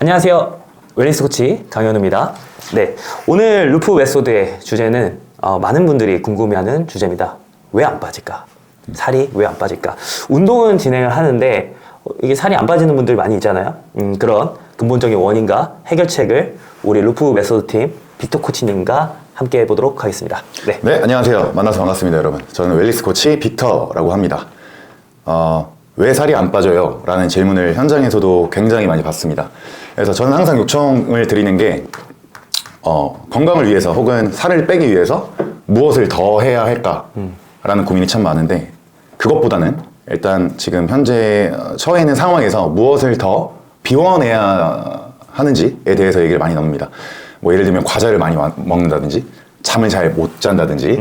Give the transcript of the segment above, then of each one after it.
안녕하세요. 웰니스 코치 강현우입니다. 네, 오늘 루프 메소드의 주제는 어, 많은 분들이 궁금해하는 주제입니다. 왜 안 빠질까? 살이 왜 안 빠질까? 운동은 진행을 하는데 어, 이게 살이 안 빠지는 분들 많이 있잖아요. 음, 그런 근본적인 원인과 해결책을 우리 루프 메소드 팀 빅터 코치님과 함께 해보도록 하겠습니다. 네. 네, 안녕하세요. 만나서 반갑습니다, 여러분. 저는 웰리스 코치 빅터라고 합니다. 어, 왜 살이 안 빠져요? 라는 질문을 현장에서도 굉장히 많이 받습니다. 그래서 저는 항상 요청을 드리는 게, 어, 건강을 위해서 혹은 살을 빼기 위해서 무엇을 더 해야 할까? 라는 고민이 참 많은데, 그것보다는 일단 지금 현재 처해 있는 상황에서 무엇을 더 비워내야 하는지에 대해서 얘기를 많이 나눕니다. 뭐 예를 들면 과자를 많이 와- 먹는다든지 잠을 잘 못 잔다든지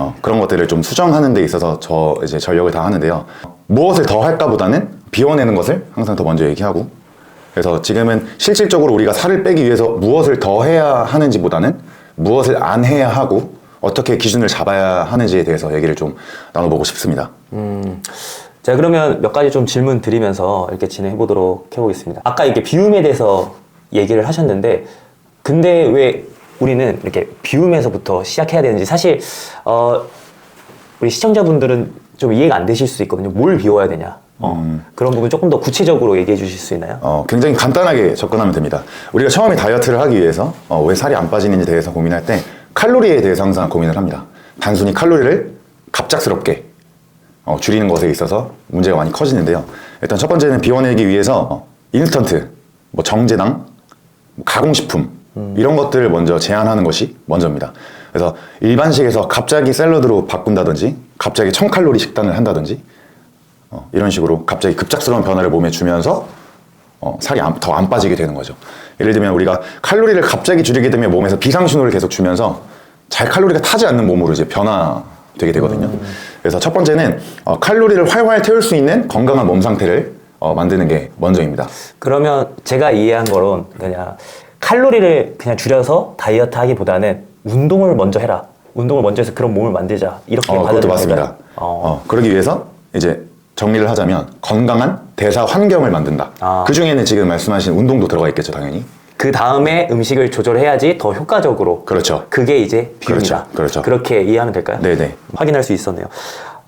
어, 그런 것들을 좀 수정하는 데 있어서 저 이제 전력을 다 하는데요. 무엇을 더 할까보다는 비워내는 것을 항상 더 먼저 얘기하고 그래서 지금은 실질적으로 우리가 살을 빼기 위해서 무엇을 더 해야 하는지보다는 무엇을 안 해야 하고 어떻게 기준을 잡아야 하는지에 대해서 얘기를 좀 나눠보고 싶습니다. 자 그러면 몇 가지 좀 질문 드리면서 이렇게 진행해 보도록 해보겠습니다. 아까 이렇게 비움에 대해서 얘기를 하셨는데 근데 왜 우리는 이렇게 비움에서부터 시작해야 되는지 사실 어 우리 시청자분들은 좀 이해가 안 되실 수 있거든요. 뭘 비워야 되냐. 어, 그런 부분 조금 더 구체적으로 얘기해 주실 수 있나요? 어, 굉장히 간단하게 접근하면 됩니다. 우리가 처음에 다이어트를 하기 위해서 어, 왜 살이 안 빠지는지 대해서 고민할 때 칼로리에 대해서 항상 고민을 합니다. 단순히 칼로리를 갑작스럽게 어, 줄이는 것에 있어서 문제가 많이 커지는데요. 일단 첫 번째는 비워내기 위해서 어, 인스턴트, 뭐 정제당, 뭐 가공식품 이런 것들을 먼저 제한하는 것이 먼저입니다. 그래서 일반식에서 갑자기 샐러드로 바꾼다든지 갑자기 1000칼로리 식단을 한다든지 어, 이런 식으로 갑자기 급작스러운 변화를 몸에 주면서 어, 살이 더 안 빠지게 되는 거죠. 예를 들면 우리가 칼로리를 갑자기 줄이게 되면 몸에서 비상신호를 계속 주면서 잘 칼로리가 타지 않는 몸으로 이제 변화되게 되거든요. 그래서 첫 번째는 어, 칼로리를 활활 태울 수 있는 건강한 몸 상태를 어, 만드는 게 먼저입니다. 그러면 제가 이해한 거론 그냥 칼로리를 그냥 줄여서 다이어트 하기보다는 운동을 먼저 해라. 운동을 먼저 해서 그런 몸을 만들자. 이렇게 어, 그것도 맞습니다. 어. 어, 그러기 위해서 이제 정리를 하자면 건강한 대사 환경을 만든다. 아. 그 중에는 지금 말씀하신 운동도 들어가 있겠죠, 당연히. 그 다음에 음식을 조절해야지 더 효과적으로. 그렇죠. 그게 이제 비움이다. 그렇죠, 그렇죠. 게 이해하면 될까요? 네네. 확인할 수 있었네요.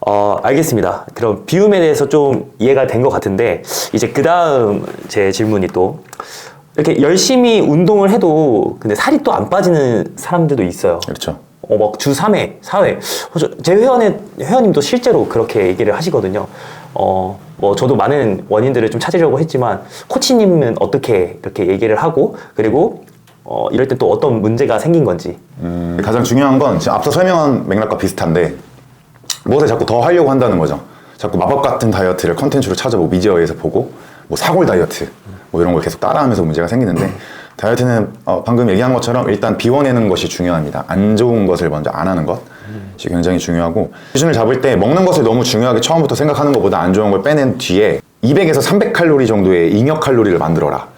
어, 알겠습니다. 그럼 비움에 대해서 좀 이해가 된 것 같은데, 이제 그 다음 제 질문이 또, 이렇게 열심히 운동을 해도, 근데 살이 또 안 빠지는 사람들도 있어요. 그렇죠. 어, 막 주 3회, 4회. 어, 저- 제 회원의, 회원님도 실제로 그렇게 얘기를 하시거든요. 어, 뭐 저도 많은 원인들을 좀 찾으려고 했지만, 코치님은 어떻게 이렇게 얘기를 하고, 그리고, 어, 이럴 때 또 어떤 문제가 생긴 건지. 음, 가장 중요한 건 지금 앞서 설명한 맥락과 비슷한데 무엇을 자꾸 더 하려고 한다는 거죠. 자꾸 마법 같은 다이어트를 컨텐츠로 찾아보고 미디어에서 보고 뭐 사골 다이어트 뭐 이런 걸 계속 따라하면서 문제가 생기는데 다이어트는 어, 방금 얘기한 것처럼 일단 비워내는 것이 중요합니다. 안 좋은 것을 먼저 안 하는 것이 굉장히 중요하고 기준을 잡을 때 먹는 것을 너무 중요하게 처음부터 생각하는 것보다 안 좋은 걸 빼낸 뒤에 200에서 300칼로리 정도의 잉여 칼로리를 만들어라.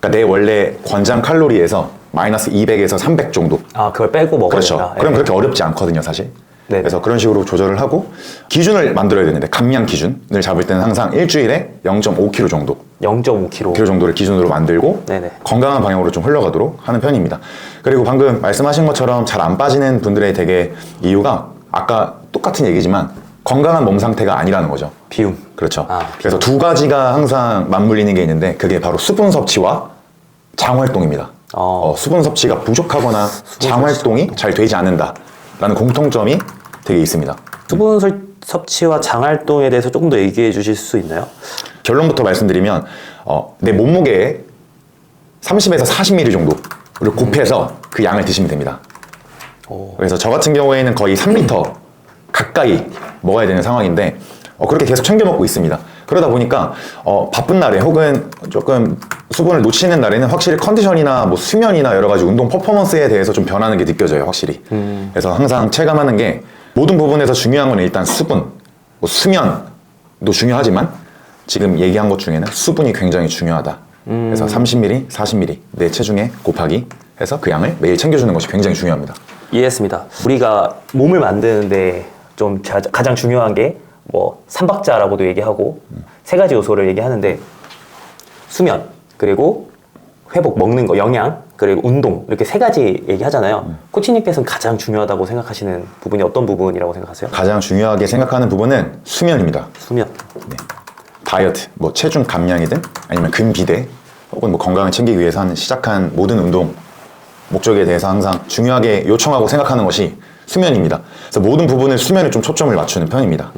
그러니까 내 원래 권장 칼로리에서 마이너스 200에서 300 정도 아, 그걸 빼고 먹어야 그렇죠. 된다. 그럼 예. 그렇게 어렵지 않거든요, 사실. 네네. 그래서 그런 식으로 조절을 하고 기준을 만들어야 되는데 감량 기준을 잡을 때는 항상 일주일에 0.5kg 정도, 0.5kg. kg 정도를 기준으로 만들고 네네. 건강한 방향으로 좀 흘러가도록 하는 편입니다. 그리고 방금 말씀하신 것처럼 잘 안 빠지는 분들의 되게 이유가 아까 똑같은 얘기지만 건강한 몸 상태가 아니라는 거죠. 비움. 그렇죠. 아, 그래서 두 가지가 항상 맞물리는 게 있는데 그게 바로 수분 섭취와 장 활동입니다. 어. 어, 수분 섭취가 부족하거나 장 활동이 잘 되지 않는다라는 공통점이 되게 있습니다. 수분 섭- 섭취와 장 활동에 대해서 조금 더 얘기해 주실 수 있나요? 결론부터 말씀드리면 어, 내 몸무게에 30에서 40ml 정도를 곱해서 그 양을 드시면 됩니다. 오. 그래서 저 같은 경우에는 거의 3리터 가까이 먹어야 되는 상황인데 어, 그렇게 계속 챙겨 먹고 있습니다. 그러다 보니까 어, 바쁜 날에 혹은 조금 수분을 놓치는 날에는 확실히 컨디션이나 뭐 수면이나 여러 가지 운동 퍼포먼스에 대해서 좀 변하는 게 느껴져요, 확실히. 그래서 항상 체감하는 게 모든 부분에서 중요한 건 일단 수분, 뭐 수면도 중요하지만 지금 얘기한 것 중에는 수분이 굉장히 중요하다. 그래서 30ml, 40ml 내 체중에 곱하기 해서 그 양을 매일 챙겨주는 것이 굉장히 중요합니다. 이해했습니다. 우리가 몸을 만드는데 좀 자- 가장 중요한 게 뭐 삼박자라고도 얘기하고 세 가지 요소를 얘기하는데 수면 그리고 회복, 먹는 거, 영양, 그리고 운동 이렇게 세 가지 얘기하잖아요. 코치님께서는 가장 중요하다고 생각하시는 부분이 어떤 부분이라고 생각하세요? 가장 중요하게 생각하는 부분은 수면입니다. 수면. 다이어트, 뭐 체중 감량이든 아니면 근비대 혹은 뭐 건강을 챙기기 위해서 하는 시작한 모든 운동 목적에 대해서 항상 중요하게 요청하고 생각하는 것이 수면입니다. 그래서 모든 부분을 수면에 좀 초점을 맞추는 편입니다.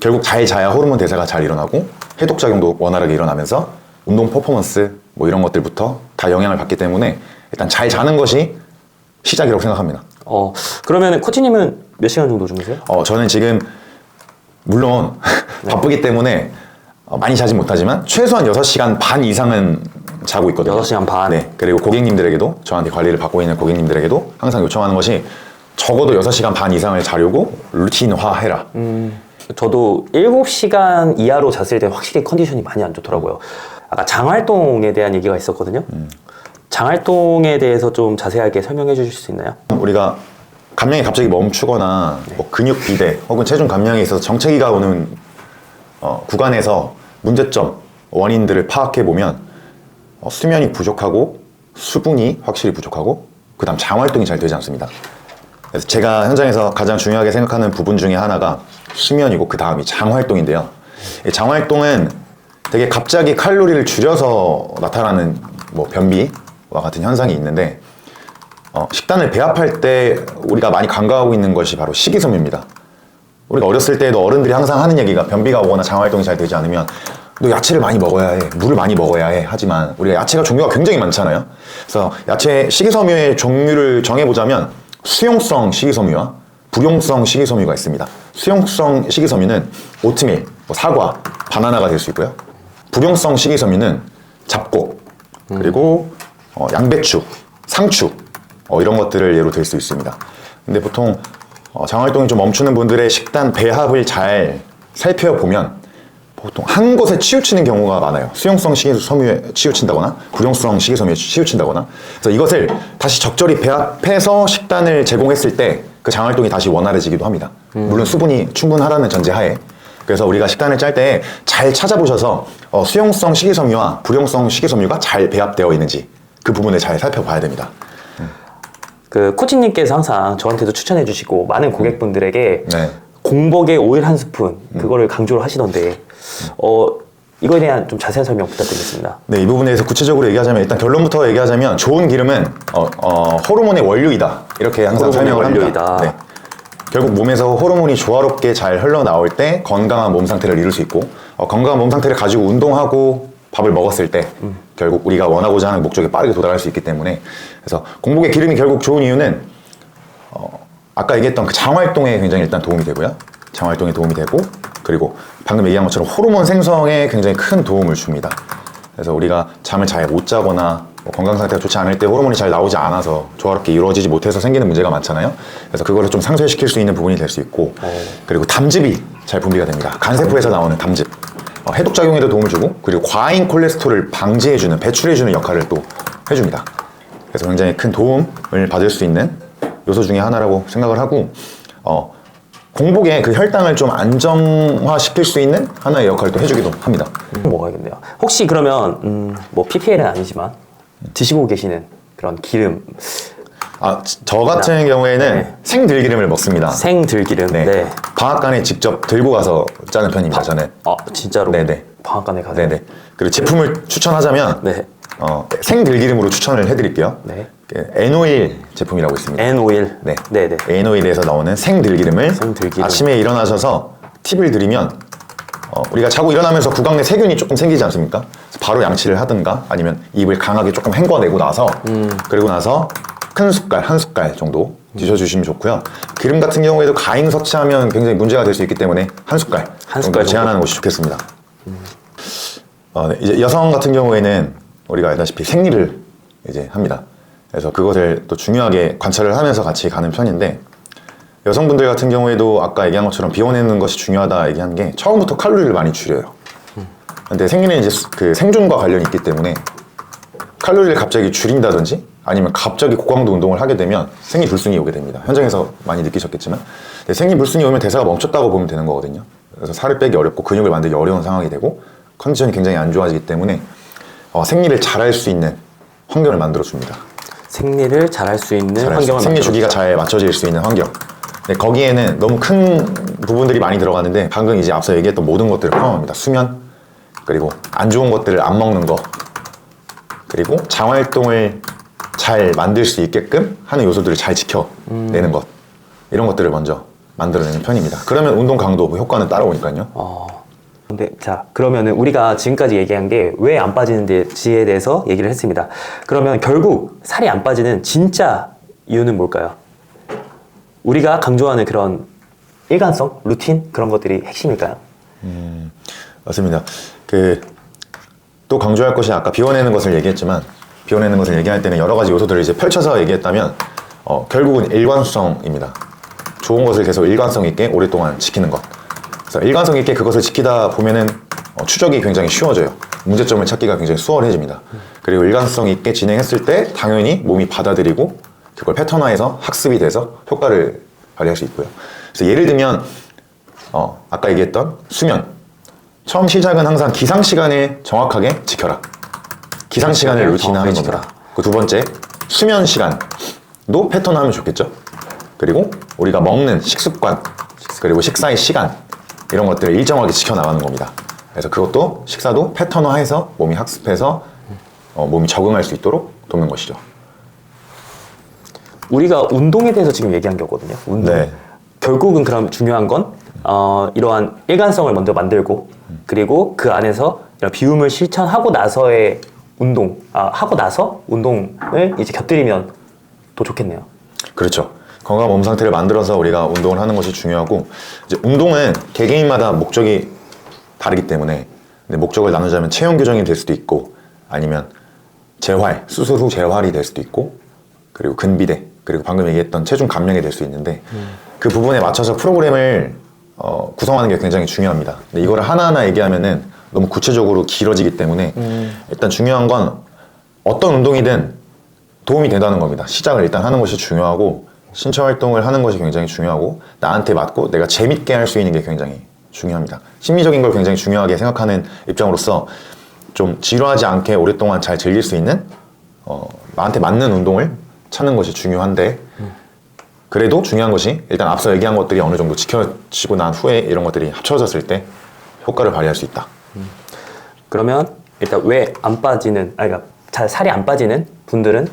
결국 잘 자야 호르몬 대사가 잘 일어나고 해독 작용도 원활하게 일어나면서 운동 퍼포먼스 뭐 이런 것들부터 다 영향을 받기 때문에 일단 잘 자는 것이 시작이라고 생각합니다. 어 그러면 코치님은 몇 시간 정도 주무세요? 어, 저는 지금 물론 바쁘기 때문에 어, 많이 자진 못하지만 최소한 6시간 반 이상은 자고 있거든요. 6시간 반? 네. 그리고 고객님들에게도 저한테 관리를 받고 있는 고객님들에게도 항상 요청하는 것이 적어도 6시간 반 이상을 자려고 루틴화 해라. 저도 7시간 이하로 잤을 때 확실히 컨디션이 많이 안 좋더라고요. 아까 장활동에 대한 얘기가 있었거든요. 장활동에 대해서 좀 자세하게 설명해 주실 수 있나요? 우리가 감량이 갑자기 멈추거나 뭐 근육 비대 혹은 체중 감량에 있어서 정체기가 오는 어, 구간에서 문제점 원인들을 파악해 보면 어, 수면이 부족하고 수분이 확실히 부족하고 그다음 장 활동이 잘 되지 않습니다. 그래서 제가 현장에서 가장 중요하게 생각하는 부분 중에 하나가 수면이고 그 다음이 장 활동인데요. 이장 활동은 되게 갑자기 칼로리를 줄여서 나타나는 뭐 변비와 같은 현상이 있는데 어, 식단을 배합할 때 우리가 많이 간과하고 있는 것이 바로 식이섬유입니다. 우리가 어렸을 때에도 어른들이 항상 하는 얘기가 변비가 오거나 장활동이 잘 되지 않으면 너 야채를 많이 먹어야 해, 물을 많이 먹어야 해 하지만 우리가 야채가 종류가 굉장히 많잖아요. 그래서 야채 식이섬유의 종류를 정해보자면 수용성 식이섬유와 불용성 식이섬유가 있습니다. 수용성 식이섬유는 오트밀, 뭐 사과, 바나나가 될 수 있고요. 불용성 식이섬유는 잡곡, 그리고 어, 양배추, 상추 어, 이런 것들을 예로 들 수 있습니다. 근데 보통 어, 장활동이 좀 멈추는 분들의 식단 배합을 잘 살펴보면 보통 한 곳에 치우치는 경우가 많아요. 수용성 식이섬유에 치우친다거나 불용성 식이섬유에 치우친다거나. 그래서 이것을 다시 적절히 배합해서 식단을 제공했을 때 그 장활동이 다시 원활해지기도 합니다. 물론 수분이 충분하다는 전제하에. 그래서 우리가 식단을 짤 때 잘 찾아보셔서 어, 수용성 식이섬유와 불용성 식이섬유가 잘 배합되어 있는지 그 부분을 잘 살펴봐야 됩니다. 그 코치님께서 항상 저한테도 추천해 주시고 많은 고객분들에게 네. 공복에 오일 한 스푼 그거를 강조를 하시던데 어 이거에 대한 좀 자세한 설명 부탁드리겠습니다. 네, 이 부분에 대해서 구체적으로 얘기하자면 일단 결론부터 얘기하자면 좋은 기름은 어, 어, 호르몬의 원료이다 이렇게 항상 호르몬의 설명을 원료이다. 합니다. 네. 결국 몸에서 호르몬이 조화롭게 잘 흘러나올 때 건강한 몸 상태를 이룰 수 있고 어, 건강한 몸 상태를 가지고 운동하고 밥을 먹었을 때 결국 우리가 원하고자 하는 목적에 빠르게 도달할 수 있기 때문에 그래서 공복의 기름이 결국 좋은 이유는 어, 아까 얘기했던 그 장활동에 굉장히 일단 도움이 되고요. 장활동에 도움이 되고 그리고 방금 얘기한 것처럼 호르몬 생성에 굉장히 큰 도움을 줍니다. 그래서 우리가 잠을 잘 못 자거나 뭐 건강 상태가 좋지 않을 때 호르몬이 잘 나오지 않아서 조화롭게 이루어지지 못해서 생기는 문제가 많잖아요. 그래서 그거를 좀 상쇄시킬 수 있는 부분이 될 수 있고 그리고 담즙이 잘 분비가 됩니다. 간세포에서 나오는 담즙. 어, 해독 작용에도 도움을 주고 그리고 과잉 콜레스테롤을 방지해주는 배출해주는 역할을 또 해줍니다. 그래서 굉장히 큰 도움을 받을 수 있는 요소 중에 하나라고 생각을 하고 어, 공복에 그 혈당을 좀 안정화시킬 수 있는 하나의 역할을 또 해주기도 합니다. 먹어야겠네요. 혹시 그러면 음, 뭐 PPL은 아니지만 드시고 계시는 그런 기름 아, 저 같은 경우에는 네. 생들기름을 먹습니다. 생 들기름 네. 네. 방앗간에 직접 들고 가서 짜는 편입니다. 저는. 아 진짜로 네네. 방앗간에 가서 네네. 그리고 제품을 추천하자면 네. 어, 생들기름으로 추천을 해드릴게요. 네. 그 N오일 제품이라고 있습니다. N 오일 네. 네네 N오일에서 나오는 생들기름을 생들기름. 아침에 일어나셔서 팁을 드리면 어, 우리가 자고 일어나면서 구강 내 세균이 조금 생기지 않습니까? 그래서 바로 양치를 하든가 아니면 입을 강하게 조금 헹궈내고 나서 음. 그리고 나서 큰 숟갈 한 숟갈 정도 드셔주시면 좋고요. 기름 같은 경우에도 가잉 섭취하면 굉장히 문제가 될 수 있기 때문에 한 숟갈 한 정도 숟갈. 제한하는 것이 좋겠습니다. 어, 네. 이제 여성 같은 경우에는 우리가 알다시피 생리를 이제 합니다. 그래서 그것을 또 중요하게 관찰을 하면서 같이 가는 편인데 여성분들 같은 경우에도 아까 얘기한 것처럼 비워내는 것이 중요하다 얘기한 게 처음부터 칼로리를 많이 줄여요. 근데 생리는 이제 수- 그 생존과 관련이 있기 때문에 칼로리를 갑자기 줄인다든지 아니면 갑자기 고강도 운동을 하게 되면 생리 불순이 오게 됩니다. 현장에서 많이 느끼셨겠지만 근데 생리 불순이 오면 대사가 멈췄다고 보면 되는 거거든요. 그래서 살을 빼기 어렵고 근육을 만들기 어려운 상황이 되고 컨디션이 굉장히 안 좋아지기 때문에 어, 생리를 잘할 수 있는 환경을 만들어 줍니다. 생리를 잘할 수 있는 잘 환경을 생리 만들어 주기가 잘 맞춰질 수 있는 환경. 네, 거기에는 너무 큰 부분들이 많이 들어가는데 방금 이제 앞서 얘기했던 모든 것들을 포함합니다. 수면 그리고 안 좋은 것들을 안 먹는 거 그리고 장 활동을 잘 만들 수 있게끔 하는 요소들을 잘 지켜내는 것 이런 것들을 먼저 만들어내는 편입니다. 그러면 운동 강도 그 효과는 따라오니까요. 어. 근데 자 그러면은 우리가 지금까지 얘기한 게 왜 안 빠지는지에 대해서 얘기를 했습니다. 그러면 결국 살이 안 빠지는 진짜 이유는 뭘까요? 우리가 강조하는 그런 일관성, 루틴 그런 것들이 핵심일까요? 맞습니다. 그 또 강조할 것이 아까 비워내는 것을 얘기했지만 비워내는 것을 얘기할 때는 여러 가지 요소들을 이제 펼쳐서 얘기했다면 어, 결국은 일관성입니다. 좋은 것을 계속 일관성 있게 오랫동안 지키는 것. 그래서 일관성 있게 그것을 지키다 보면은 어, 추적이 굉장히 쉬워져요. 문제점을 찾기가 굉장히 수월해집니다. 그리고 일관성 있게 진행했을 때 당연히 몸이 받아들이고 그걸 패턴화해서 학습이 돼서 효과를 발휘할 수 있고요. 그래서 예를 들면 어, 아까 얘기했던 수면. 처음 시작은 항상 기상 시간을 정확하게 지켜라. 기상 시간을 시간을 루틴화하는 정확하게 겁니다. 그 두 번째 수면 시간도 패턴화하면 좋겠죠. 그리고 우리가 먹는 식습관 그리고 식사의 시간 이런 것들을 일정하게 지켜 나가는 겁니다. 그래서 그것도 식사도 패턴화해서 몸이 학습해서 어, 몸이 적응할 수 있도록 돕는 것이죠. 우리가 운동에 대해서 지금 얘기한 거거든요. 운동. 네. 결국은 그럼 중요한 건 어, 이러한 일관성을 먼저 만들고 그리고 그 안에서 이런 비움을 실천하고 나서의 운동, 아, 하고 나서 운동을 이제 곁들이면 더 좋겠네요. 그렇죠. 건강한 몸 상태를 만들어서 우리가 운동을 하는 것이 중요하고 이제 운동은 개개인마다 목적이 다르기 때문에 근데 목적을 나누자면 체형 교정이 될 수도 있고 아니면 재활, 수술 후 재활이 될 수도 있고 그리고 근비대 그리고 방금 얘기했던 체중 감량이 될 수 있는데 그 부분에 맞춰서 프로그램을 어, 구성하는 게 굉장히 중요합니다. 근데 이거를 하나하나 얘기하면은 너무 구체적으로 길어지기 때문에 일단 중요한 건 어떤 운동이든 도움이 된다는 겁니다. 시작을 일단 하는 것이 중요하고 신체 활동을 하는 것이 굉장히 중요하고 나한테 맞고 내가 재밌게 할 수 있는 게 굉장히 중요합니다. 심리적인 걸 굉장히 중요하게 생각하는 입장으로서 좀 지루하지 않게 오랫동안 잘 즐길 수 있는 어, 나한테 맞는 운동을 찾는 것이 중요한데 그래도 중요한 것이 일단 앞서 얘기한 것들이 어느 정도 지켜지고 난 후에 이런 것들이 합쳐졌을 때 효과를 발휘할 수 있다. 그러면 일단 왜 안 빠지는, 아니, 그러니까 잘 살이 안 빠지는 분들은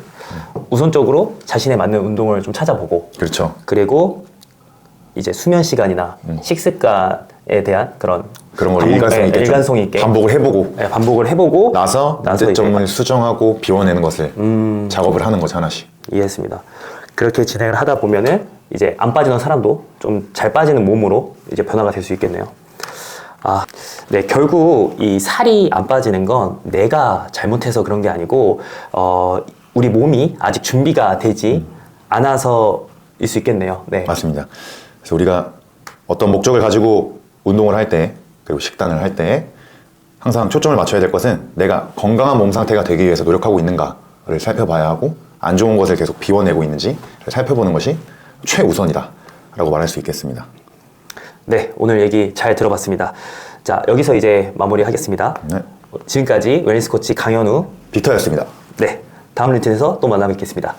우선적으로 자신에 맞는 운동을 좀 찾아보고 그렇죠. 그리고 이제 수면 시간이나 식습관에 대한 그런 그런 걸 반복- 일관성 예, 있게 좀 일관성 있게 반복을 해보고 예, 반복을 해보고 나서 나서 문제점을 수정하고 비워내는 것을 작업을 하는 거죠 하나씩. 이해했습니다. 그렇게 진행을 하다 보면은 이제 안 빠지는 사람도 좀 잘 빠지는 몸으로 이제 변화가 될 수 있겠네요. 아, 네, 결국 이 살이 안 빠지는 건 내가 잘못해서 그런 게 아니고, 어, 우리 몸이 아직 준비가 되지 않아서일 수 있겠네요. 네. 맞습니다. 그래서 우리가 어떤 목적을 가지고 운동을 할 때, 그리고 식단을 할 때, 항상 초점을 맞춰야 될 것은 내가 건강한 몸 상태가 되기 위해서 노력하고 있는가를 살펴봐야 하고, 안 좋은 것을 계속 비워내고 있는지를 살펴보는 것이 최우선이다. 라고 말할 수 있겠습니다. 네, 오늘 얘기 잘 들어봤습니다. 자, 여기서 이제 마무리하겠습니다. 네. 지금까지 웰니스 코치 강현우. 빅터였습니다. 네, 다음 루틴에서 또 만나 뵙겠습니다.